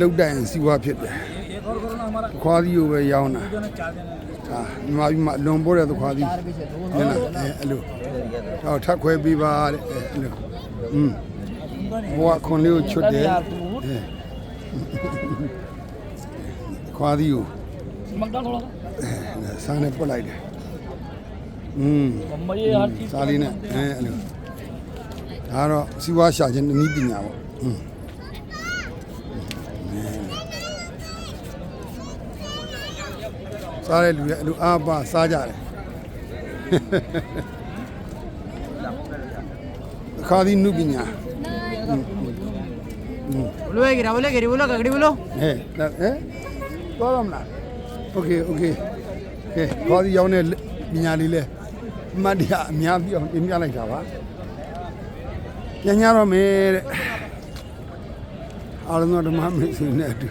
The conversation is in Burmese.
လုတ်တိုင်စီဝါဖြစ်တယ်ခွားသီးကိုပဲရောင်းတာဟာမြန်မာပြည်မှာအလွန်ပေါ်တဲ့သခွားသီးညနာအဲအဲ့လိုတော့ထပ်ခွဲပေးပါတဲ့အဲအဲ့လိုอืมဘဝခွန်လေးကိုချွတ်တယ်အဲခွားသီးကို McDonald အဲစားနဲ့ပုတ်လိုက်တယ်อืม မမေးဟာတီ စားလေးနဲ့အဲအဲ့လိုဒါကတော့စီဝါရှာခြင်းနည်းပညာပေါ့อืม စားတဲ့လူတွေအလူအားပါစားကြတယ်ခါဒီနုပညာဘလိုကြီးရဘလိုကြီးရဘလိုကဂဒီဘလိုဟဲ့ဟဲ့တော်တော်မလားโอเคโอเคကဲခါဒီရောင်းတဲ့ပညာလေးလဲမှတ်တရအများကြီးအောင်ပြင်ပြလိုက်တာပါပြန်ရတော့မယ်တဲ့အားလုံးတော့ဓမ္မမေဆွေနဲ့အတူ